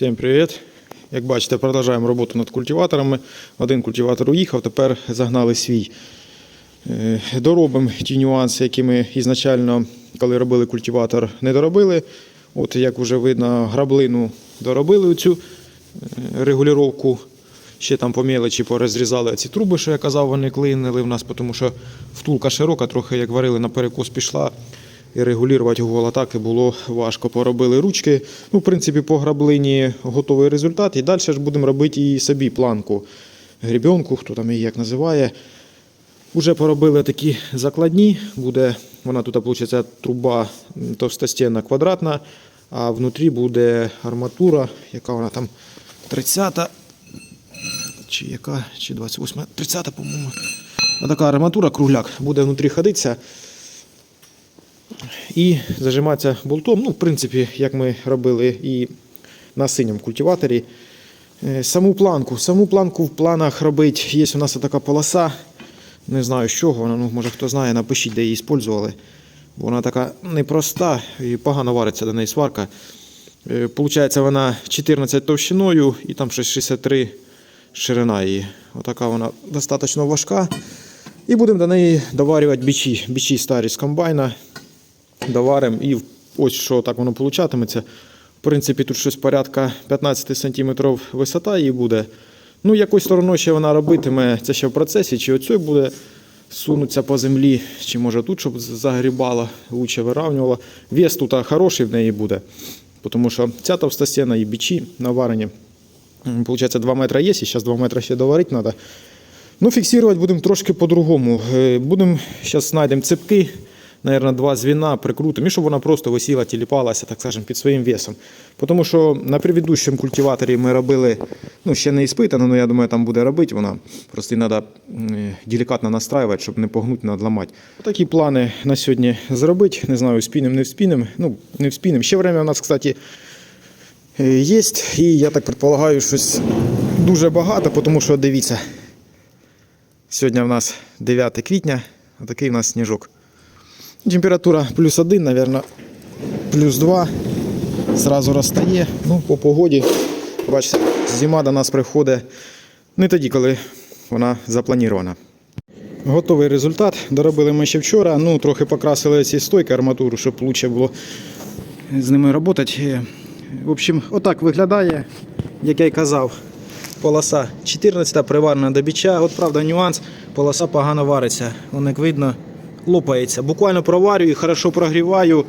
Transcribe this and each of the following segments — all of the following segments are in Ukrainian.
Всім привіт! Як бачите, продовжуємо роботу над культиваторами. Один культиватор уїхав, тепер загнали свій. Е, Доробимо ті нюанси, які ми ізначально, коли робили культиватор, не доробили. От як вже видно, граблину доробили цю регулювання. Ще там по мелочі порозрізали ці труби, що я казав, вони клинили в нас, тому що втулка широка, трохи як варили на перекос пішла. І регулювати угол атаки було важко. Поробили ручки. Ну, в принципі, по граблині готовий результат. І далі ж будемо робити і собі планку гребенку, хто там її як називає. Уже поробили такі закладні. Буде, вона тут виходить, труба товстостінна квадратна, а внутрі буде арматура, яка вона там 30 чи яка, чи 28, 30, по-моєму. Така арматура, кругляк, буде внутрі ходитися і зажиматися болтом. Ну, в принципі, як ми робили і на синьому культиваторі. Е, Саму планку. Саму планку в планах робити. Є у нас така полоса. Не знаю з чого вона, ну, може хто знає, напишіть, де її. Бо вона така непроста і погано вариться до неї сварка. Е, Получається, вона 14 товщиною і там щось 63 ширина її. Отака вона достатньо важка. І будемо до неї доварювати бічі. Бічі старі з комбайна. Доваримо і ось що так воно получатиметься. В принципі, тут щось порядка 15 см висота її буде. Ну, якою стороною ще вона робитиме, це ще в процесі, чи оцю буде сунуться по землі, чи може тут, щоб загрібала, лучше виравнювала. Вес тут хороший в неї буде, тому що ця товстостіна і бічі наварені. Получається, 2 метри є, і зараз 2 метри ще доварити треба. Ну, фіксувати будемо трошки по-другому. Е, Будемо, зараз знайдемо цепки, наверное, два звіна прикрутимо, і щоб вона просто висіла, тіліпалася, так скажемо, під своїм весом. Тому що на предыдущому культиваторі ми робили, ну, ще не іспитано, але я думаю, там буде робити вона. Просто її треба делікатно настраювати, щоб не погнути, не відламати. Такі плани на сьогодні зробити. Не знаю, спінем, не вспінем. Ну, не вспінем. Ще время у нас, кстати, е, є. І я так предполагаю, щось дуже багато, тому що дивіться. Сьогодні в нас 9 квітня, а такий у нас сніжок. Температура плюс 1, мабуть, плюс 2. Зразу розтає. Ну, по погоді, бачите, зима до нас приходить не тоді, коли вона запланована. Готовий результат. Доробили ми ще вчора. Ну, трохи покрасили ці стойки арматуру, щоб краще було з ними працювати. В общем, отак виглядає, як я й казав. Полоса 14 приварена до біча. От правда нюанс, полоса погано вариться. Вон як видно, лопається. Буквально проварюю, хорошо прогріваю.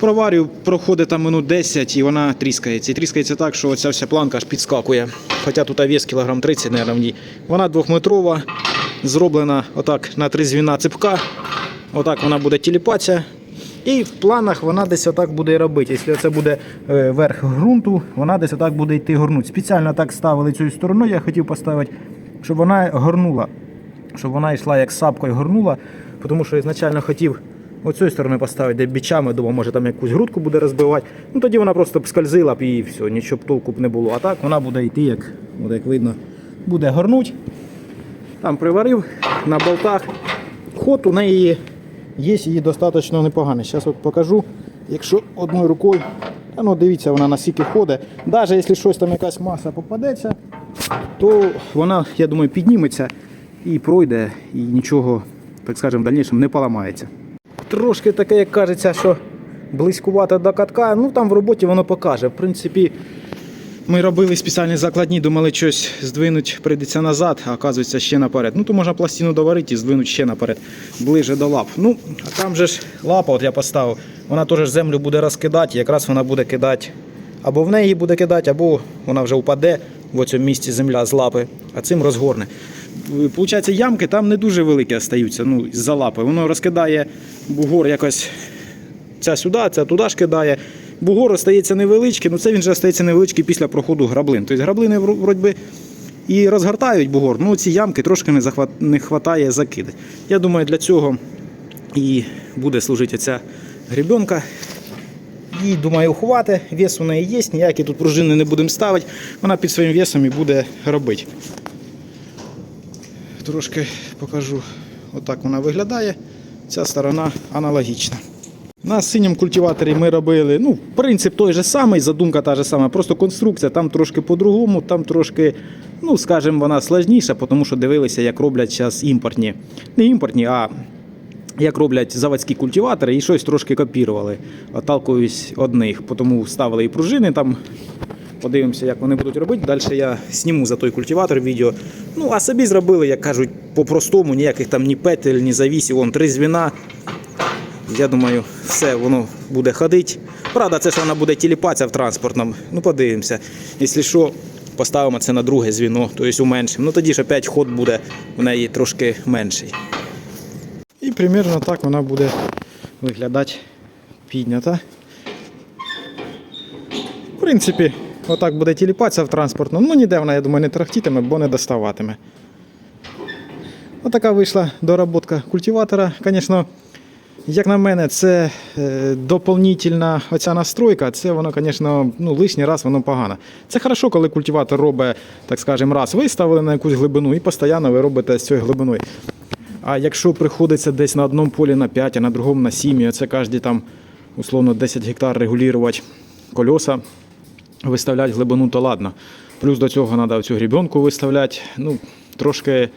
Проварю, проходить там минут 10 і вона тріскається. І тріскається так, що ця вся планка аж підскакує. Хоча тут вес кілограм 30, мабуть, в ній. Вона двохметрова, зроблена отак на три звіна цепка. Отак вона буде тіліпатися. І в планах вона десь отак буде робити. Якщо це буде е, верх ґрунту, вона десь отак буде йти горнути. Спеціально так ставили цією стороною, я хотів поставити, щоб вона горнула. Щоб вона йшла як сапкою горнула. Тому що ізначально хотів оцією стороною поставити, де бічами, думав, може там якусь грудку буде розбивати. Ну тоді вона просто б скользила б і все, нічого б толку б не було. А так вона буде йти, як, от як видно, буде горнуть. Там приварив на болтах. Ход у неї є її достатньо непоганий. Зараз от покажу. Якщо одною рукою, ну дивіться, вона наскільки ходить. Навіть якщо щось там якась маса попадеться, то вона, я думаю, підніметься і пройде, і нічого, так скажемо, в дальнішому не поламається. Трошки таке, як кажеться, що близькувато до катка, ну там в роботі воно покаже. В принципі, ми робили спеціальні закладні, думали, щось здвинуть, прийдеться назад, а оказується ще наперед. Ну то можна пластину доварити і здвинути ще наперед, ближе до лап. Ну, а там же ж лапа, от я поставив, вона теж землю буде розкидати, якраз вона буде кидати. Або в неї буде кидати, або вона вже впаде в цьому місці земля з лапи, а цим розгорне. Получається, ямки там не дуже великі остаються ну, з-за лапи. Воно розкидає бугор якось ця сюди, ця туди ж кидає. Бугор остається невеличкий, ну це він же остається невеличкий після проходу граблин. Тобто граблини вроді і розгортають бугор, ну ці ямки трошки не, захват, не хватає закидати. Я думаю, для цього і буде служити ця гребенка. Їй, думаю, хвати, вес у неї є, ніякі тут пружини не будемо ставити, вона під своїм весом і буде робити. Трошки покажу, отак вона виглядає. Ця сторона аналогічна. На синьому культиваторі ми робили, ну, принцип той же самий, задумка та ж сама, просто конструкція там трошки по-другому, там трошки, ну, скажімо, вона складніша, тому що дивилися, як роблять зараз імпортні. Не імпортні, а як роблять заводські культиватори і щось трошки копірували, отталкуюсь одних. Тому ставили і пружини там. Подивимося, як вони будуть робити. Далі я зніму за той культиватор відео. Ну, а собі зробили, як кажуть, по-простому, ніяких там ні петель, ні завісів, вон три звіна. Я думаю, все воно буде ходити. Правда, це ж вона буде тіліпатися в транспортному. Ну, подивимося. Якщо що, поставимо це на друге звіно, тобто уменшимо. Ну тоді ж опять ход буде в неї трошки менший. І примерно так вона буде виглядати піднята. В принципі, отак буде тіліпатися в транспортному. Ну ніде вона, я думаю, не трахтітиме, бо не доставатиме. Отака вийшла доработка культиватора. Звісно, як на мене, це е, доповнительна оця настройка, це воно, звісно, ну, лишній раз воно погано. Це хорошо, коли культиватор робить, так скажемо, раз виставили на якусь глибину і постійно ви робите з цією глибиною. А якщо приходиться десь на одному полі на 5, а на другому на 7, і це кожні там, условно, 10 гектар регулювати кольоса, виставляти глибину, то ладно. Плюс до цього треба цю грібенку виставляти. Ну, трошки,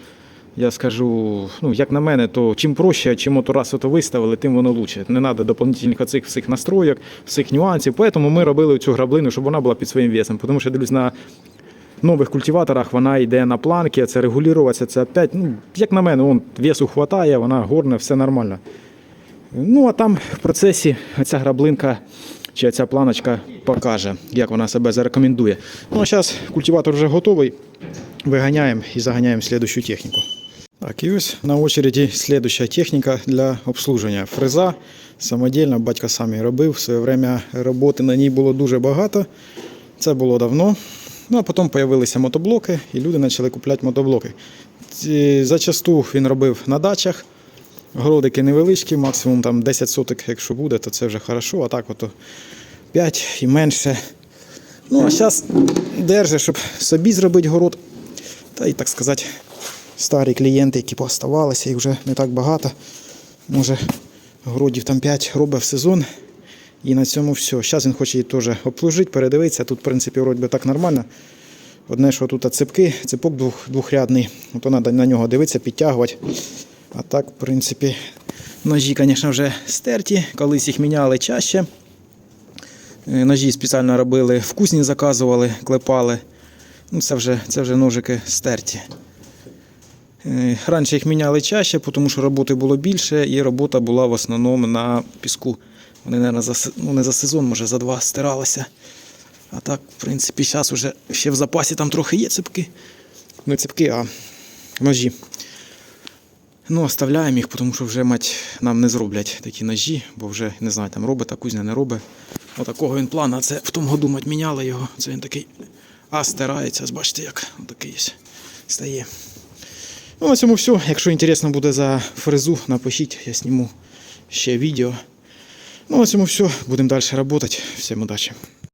я скажу, ну, як на мене, то чим проще, чим от раз ото виставили, тим воно краще. Не треба доповнительних оцих всіх настроєк, всіх нюансів. Тому ми робили цю граблину, щоб вона була під своїм весом. Тому що дивлюсь на нових культиваторах вона йде на планки, це регулюватися, це опять, ну, як на мене, вон, весу хватає, вона горне, все нормально. Ну, а там в процесі ця граблинка чи ця планочка покаже, як вона себе зарекомендує. Ну, а зараз культиватор вже готовий. Виганяємо і заганяємо слідущу техніку. Так, і ось на очереді слідуща техніка для обслуження. Фреза самодільна, батько сам її робив. В своє время роботи на ній було дуже багато. Це було давно. Ну а потім з'явилися мотоблоки, і люди почали купляти мотоблоки. Зачасту він робив на дачах. Городики невеличкі, максимум там 10 соток, якщо буде, то це вже хорошо, а так ото 5 і менше. Ну, а зараз держить, щоб собі зробити город. Та і так сказати, старі клієнти, які пооставалися, їх вже не так багато. Може, городів там 5 робить в сезон. І на цьому все. Зараз він хоче її теж обслужити, передивитися. Тут, в принципі, вроді би так нормально. Одне, що тут цепки, цепок двох, двохрядний, то треба на нього дивитися, підтягувати. А так, в принципі, ножі, звісно, вже стерті, колись їх міняли чаще. Е, Ножі спеціально робили, вкусні заказували, клепали. Ну, це, вже, це вже ножики стерті. Е, Раніше їх міняли чаще, тому що роботи було більше, і робота була в основному на піску. Вони, мабуть, за, ну, не за сезон, може за два стиралися. А так, в принципі, зараз вже ще в запасі там трохи є цепки. Не цепки, а ножі. Ну, оставляємо їх, тому що вже мать нам не зроблять такі ножі, бо вже не знаю, там робить, а кузня не робить. Отакого він плана. Це в тому году мать міняли його. Це він такий. А стирається, бачите, як такий стає. Ну, на цьому все. Якщо інтересно буде за фрезу, напишіть, я зніму ще відео. Ну, на цьому все. Будемо далі працювати. Всім удачі.